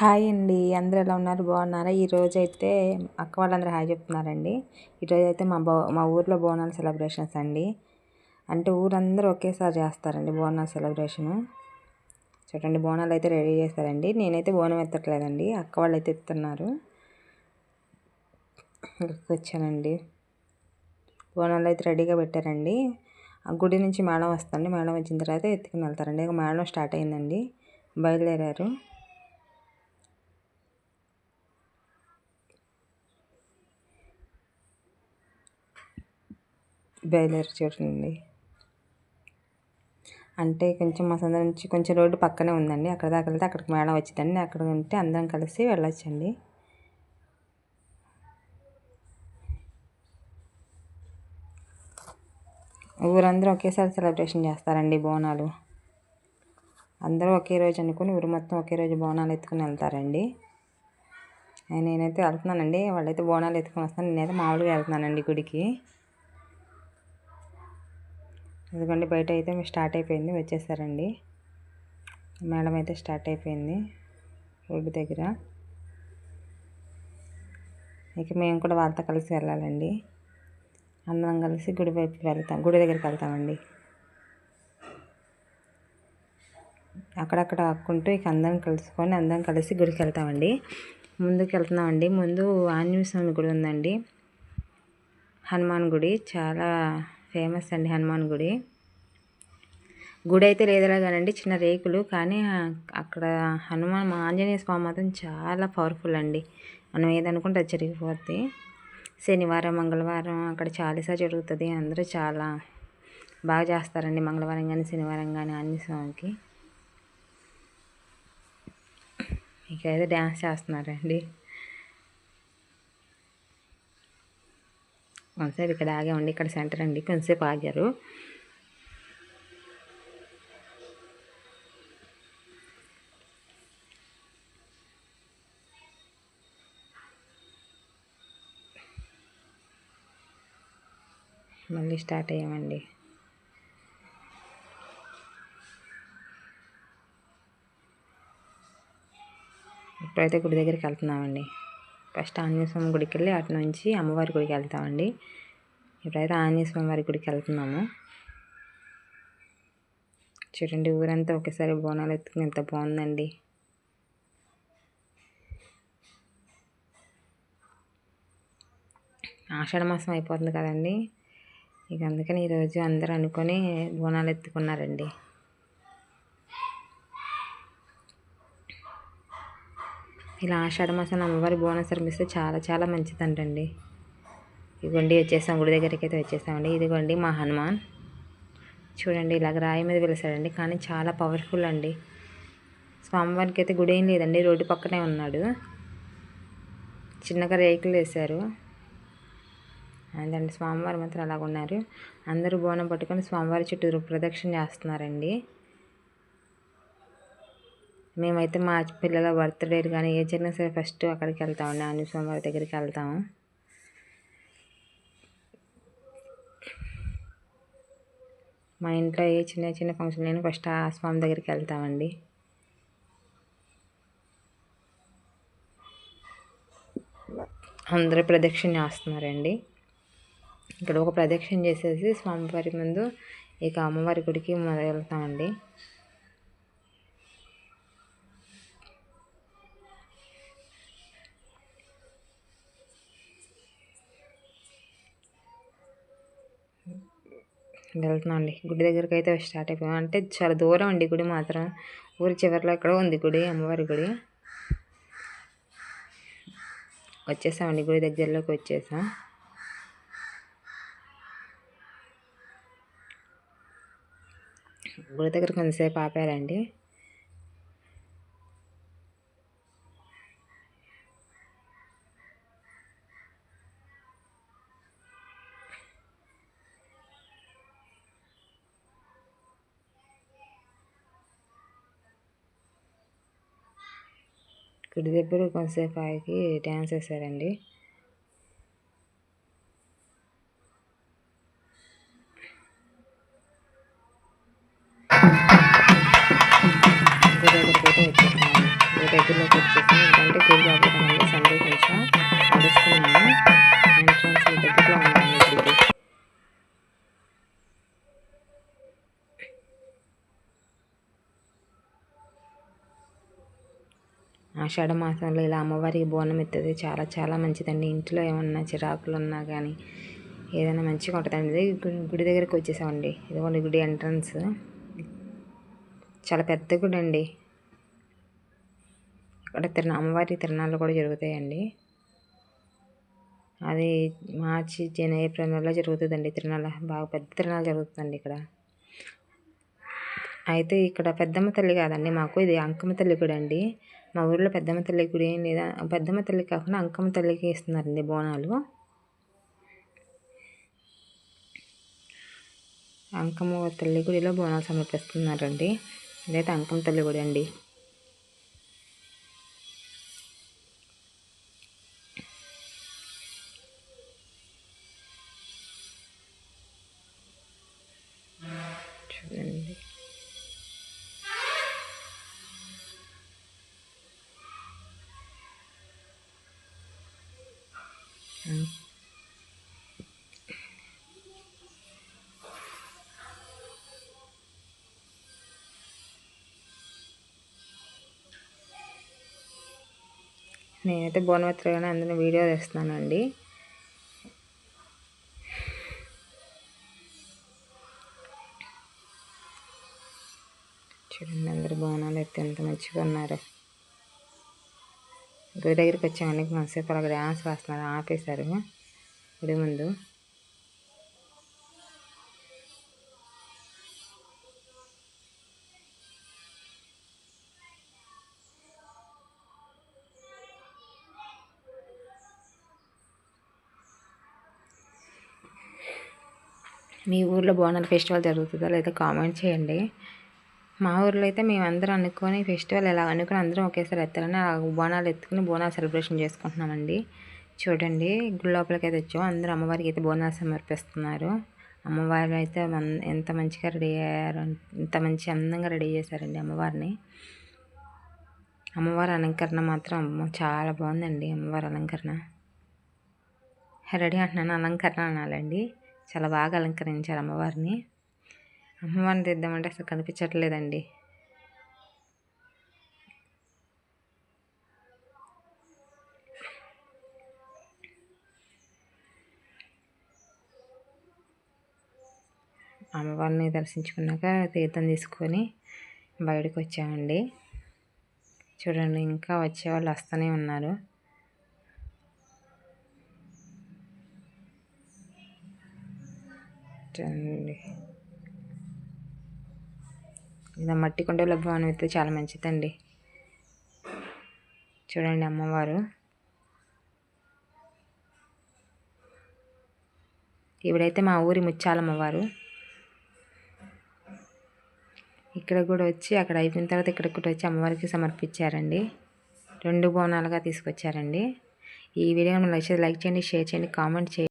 Hi అండి. అందరూ ఎలా ఉన్నారు? బాగున్నారా? ఈరోజు అయితే అక్క వాళ్ళందరూ హాయ్ చెప్తున్నారండి. ఈరోజు అయితే మా బో మా ఊర్లో బోనాల సెలబ్రేషన్స్ అండి. అంటే ఊరందరూ ఒకేసారి చేస్తారండి బోనాల సెలబ్రేషను. చూడండి బోనాలు అయితే రెడీ చేస్తారండి నేనైతే బోనం ఎత్తట్లేదండి. అక్క వాళ్ళు అయితే ఎత్తున్నారు. ఇక్కడికి వచ్చానండి బోనాలు అయితే రెడీగా పెట్టారండి. ఆ గుడి నుంచి మేడం వస్తుంది. మేడం వచ్చిన తర్వాత ఎత్తుకుని వెళ్తారండి. ఇక మేడం స్టార్ట్ అయిందండి. బయలుదేరారు. బయలుదేరి చూడండి అంటే కొంచెం మా సందర్ నుంచి కొంచెం రోడ్డు పక్కనే ఉందండి. అక్కడ దాకా వెళ్తే అక్కడికి మేడం వచ్చిందండి అక్కడ ఉంటే అందరం కలిసి వెళ్ళొచ్చండి. ఊరందరూ ఒకేసారి సెలబ్రేషన్ చేస్తారండి బోనాలు. అందరూ ఒకే రోజు అనుకుని ఊరు మొత్తం ఒకే రోజు బోనాలు ఎత్తుకుని వెళ్తారండి. నేనైతే వెళ్తున్నానండి. వాళ్ళైతే బోనాలు ఎత్తుకుని వస్తాను నేనైతే మామూలుగా వెళ్తున్నానండి గుడికి. ఎందుకంటే బయట అయితే స్టార్ట్ అయిపోయింది వచ్చేసారండి. మేడం అయితే స్టార్ట్ అయిపోయింది రోడ్డు దగ్గర. ఇక మేము కూడా వాళ్ళతో కలిసి వెళ్ళాలండి. అందరం కలిసి గుడి వైపు వెళ్తాం గుడి దగ్గరికి వెళ్తామండి. అక్కడక్కడ ఆక్కుంటూ ఇక అందరం కలుసుకొని అందరం కలిసి గుడికి వెళ్తామండి. ముందుకు వెళ్తున్నామండి. ముందు ఆంజనేయ స్వామి గుడి ఉందండి. హనుమాన్ గుడి. చాలా ఫేమస్ అండి హనుమాన్ గుడి. గుడి అయితే లేదులా కానండి చిన్న రేకులు. కానీ అక్కడ హనుమాన్ ఆంజనేయ స్వామి మాత్రం చాలా పవర్ఫుల్ అండి. మనం ఏదనుకుంటే అది జరిగిపోద్ది. శనివారం మంగళవారం అక్కడ చాలీసా జరుగుతుంది. అందరూ చాలా బాగా చేస్తారండి మంగళవారం కానీ శనివారం కానీ ఆంజనేయ స్వామికి. ఇక డ్యాన్స్ చేస్తున్నారండి. కొంతసేపు ఇక్కడ ఆగామండి ఇక్కడ సెంటర్ అండి. కొంతసేపు ఆగారు. మళ్ళీ స్టార్ట్ అయ్యామండి. ఇప్పుడైతే గుడి దగ్గరికి వెళ్తున్నామండి. ఫస్ట్ ఆంజనేయస్వామి గుడికి వెళ్ళి అటు నుంచి అమ్మవారి గుడికి వెళ్తామండి. ఇప్పుడైతే ఆంజనేయస్వామి వారి గుడికి వెళ్తున్నాము చూడండి ఊరంతా ఒకేసారి బోనాలు ఎత్తుకుని ఎంత బాగుందండి. ఆషాఢ మాసం అయిపోతుంది కదండి. ఇక అందుకని ఈరోజు అందరూ అనుకొని బోనాలు ఎత్తుకున్నారండి. ఇలా ఆషాఢ మాసం అమ్మవారి బోనం సర్మిస్తే చాలా చాలా మంచిదంటండి. ఇదిగోండి వచ్చేసాం. గుడి దగ్గరికి అయితే వచ్చేసామండి. ఇదిగోండి మా హనుమాన్. చూడండి ఇలాగ రాయి మీద పిలిచాడండి కానీ చాలా పవర్ఫుల్ అండి. స్వామివారికి అయితే గుడి ఏం లేదండి. రోడ్డు పక్కనే ఉన్నాడు. చిన్నగా రేకులు వేశారు. అదండి స్వామివారు మాత్రం అలాగ ఉన్నారు అందరూ బోనం పట్టుకొని స్వామివారి చుట్టూ ప్రదక్షిణ చేస్తున్నారండి. మేమైతే మా పిల్లల బర్త్డే కానీ ఏ జరిగినా సరే ఫస్ట్ అక్కడికి వెళ్తామండి. ఆంజనేయ స్వామివారి దగ్గరికి వెళ్తాము. మా ఇంట్లో ఏ చిన్న చిన్న ఫంక్షన్ అయినా ఫస్ట్ ఆ స్వామి దగ్గరికి వెళ్తామండి. అందరూ ప్రదక్షిణ చేస్తున్నారండి. ఇక్కడ ఒక ప్రదక్షిణ చేసేసి స్వామివారి ముందు ఇక అమ్మవారి గుడికి వెళ్తామండి. వెళ్తున్నాం అండి. గుడి దగ్గరికి అయితే స్టార్ట్ అయిపోయాం. అంటే చాలా దూరం అండి గుడి మాత్రం. ఊరి చివరిలో ఎక్కడో ఉంది గుడి అమ్మవారి గుడి. వచ్చేసామండి గుడి దగ్గరలోకి వచ్చేసాం. గుడి దగ్గర కొంతసేపు ఆపారండి. గుడి దగ్గర కొంతసేపు ఆగి డ్యాన్స్ వేశారండి. దగ్గరలోకి వచ్చి ఆషాఢ మాసంలో ఇలా అమ్మవారికి బోనం ఎత్తది చాలా చాలా మంచిదండి. ఇంట్లో ఏమన్నా చిరాకులు ఉన్నా కానీ ఏదైనా మంచిగా ఉంటుందండి. గుడి దగ్గరికి వచ్చేసామండి. ఇదిగోండి గుడి ఎంట్రన్స్. చాలా పెద్ద గుడి అండి. ఇక్కడ తిరునా అమ్మవారి తిరణాలు కూడా జరుగుతాయండి. అది మార్చి జన ఏప్రిల్ నెలలో జరుగుతుందండి తిరునాళ్ళ. బాగా పెద్ద తిరణాలు జరుగుతుందండి ఇక్కడ. అయితే ఇక్కడ పెద్దమ్మ తల్లి కాదండి మాకు. ఇది అంకమ్మ తల్లి గుడి అండి మా ఊళ్ళో పెద్దమ్మ తల్లి గుడి ఏం లేదా? పెద్దమ్మ తల్లి కాకుండా అంకమ్మ తల్లికి ఇస్తున్నారండి బోనాలు. అంకమ్మ తల్లి గుడిలో బోనాలు సమర్పిస్తున్నారండి. ఇదైతే అంకమ్మ తల్లి గుడి అండి. నేనైతే బోనవత్రగానే అందరినీ వీడియో తెస్తున్నానండి. చూడండి అందరు బోనాలు అయితే ఎంత మంచిగా ఉన్నారు. గుడి దగ్గరికి వచ్చామండి. మనసేపు అలా డ్యాన్స్ వేస్తున్నారు. ఆపేశారు. గుడి ముందు. మీ ఊర్లో బోనాల ఫెస్టివల్ జరుగుతుందా లేదా కామెంట్ చేయండి. మా ఊర్లో అయితే మేమందరం అనుకొని ఫెస్టివల్ ఎలా అనుకుని అందరం ఒకేసారి ఎత్తాలని ఆ బోనాలు ఎత్తుకుని బోనాలు సెలబ్రేషన్ చేసుకుంటున్నామండి. చూడండి గుడి లోపలికి అయితే వచ్చాము అందరూ అమ్మవారికి అయితే బోనాలు సమర్పిస్తున్నారు. అమ్మవారు అయితే ఎంత మంచిగా రెడీ అయ్యారు ఎంత మంచి అందంగా రెడీ చేశారండి అమ్మవారిని. అమ్మవారి అలంకరణ మాత్రం చాలా బాగుందండి అమ్మవారి అలంకరణ. రెడీ అంటున్నాను అలంకరణ అనాలండి. చాలా బాగా అలంకరించారు అమ్మవారిని. అమ్మవారిని తీద్దామంటే అసలు కనిపించట్లేదండి. అమ్మవారిని దర్శించుకున్నాక తీర్థం తీసుకొని బయటకు వచ్చామండి. చూడండి ఇంకా వచ్చేవాళ్ళు వస్తూనే ఉన్నారు. చూడండి. ఇలా మట్టి కుండలో భవనం అయితే చాలా మంచిదండి. చూడండి అమ్మవారు. ఇవిడైతే మా ఊరి ముచ్చాలమ్మవారు ఇక్కడ కూడా వచ్చి అక్కడ అయిపోయిన తర్వాత ఇక్కడ కూడా వచ్చి అమ్మవారికి సమర్పించారండి. రెండు బోనాలుగా తీసుకొచ్చారండి. ఈ వీడియో లైక్ చేయండి షేర్ చేయండి కామెంట్ చేయండి.